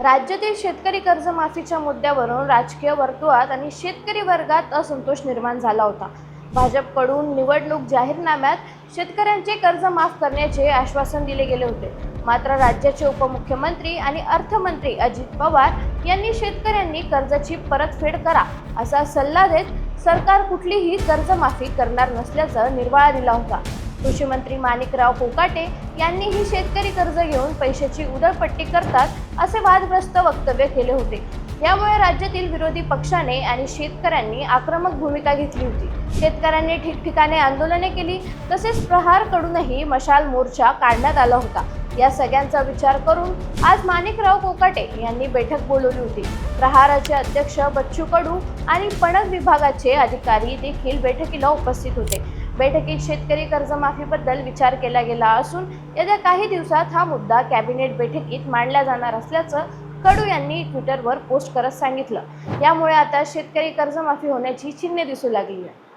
राज्यातील शेतकरी कर्जमाफीच्या मुद्द्यावरून राजकीय वर्तुळात आणि शेतकरी वर्गात असंतोष निर्माण झाला होता. भाजपकडून निवडणूक जाहीरनाम्यात शेतकऱ्यांचे कर्ज माफ करण्याचे आश्वासन दिले गेले होते. मात्र राज्याचे उपमुख्यमंत्री आणि अर्थमंत्री अजित पवार यांनी शेतकऱ्यांनी कर्जाची परतफेड करा असा सल्ला देत सरकार कुठलीही कर्जमाफी करणार नसल्याचा निर्वाळा दिला होता. कृषी मंत्री माणिकराव कोकाटे यांनीही शेतकरी कर्ज घेऊन पैशाची उदळपट्टी करतात असे वादग्रस्त वक्तव्य केले होते. यामुळे राज्यातील विरोधी पक्षाने आणि शेतकऱ्यांनी आक्रमक भूमिका घेतली होती. शेतकऱ्यांनी ठिकठिकाणी आंदोलने केली तसेच प्रहारकडूनही मशाल मोर्चा काढण्यात आला होता. या सगळ्यांचा विचार करून आज माणिकराव कोकाटे यांनी बैठक बोलवली होती. प्रहाराचे अध्यक्ष बच्चू कडू आणि पणन विभागाचे अधिकारी देखील बैठकीला उपस्थित होते. बैठकीत शेतकरी कर्जमाफीबद्दल विचार केला गेला असून येत्या काही दिवसात हा मुद्दा कॅबिनेट बैठकीत मांडला जाणार असल्याचं कडू यांनी ट्विटरवर पोस्ट करत सांगितलं. यामुळे आता शेतकरी कर्जमाफी होण्याची चिन्हे दिसू लागली आहे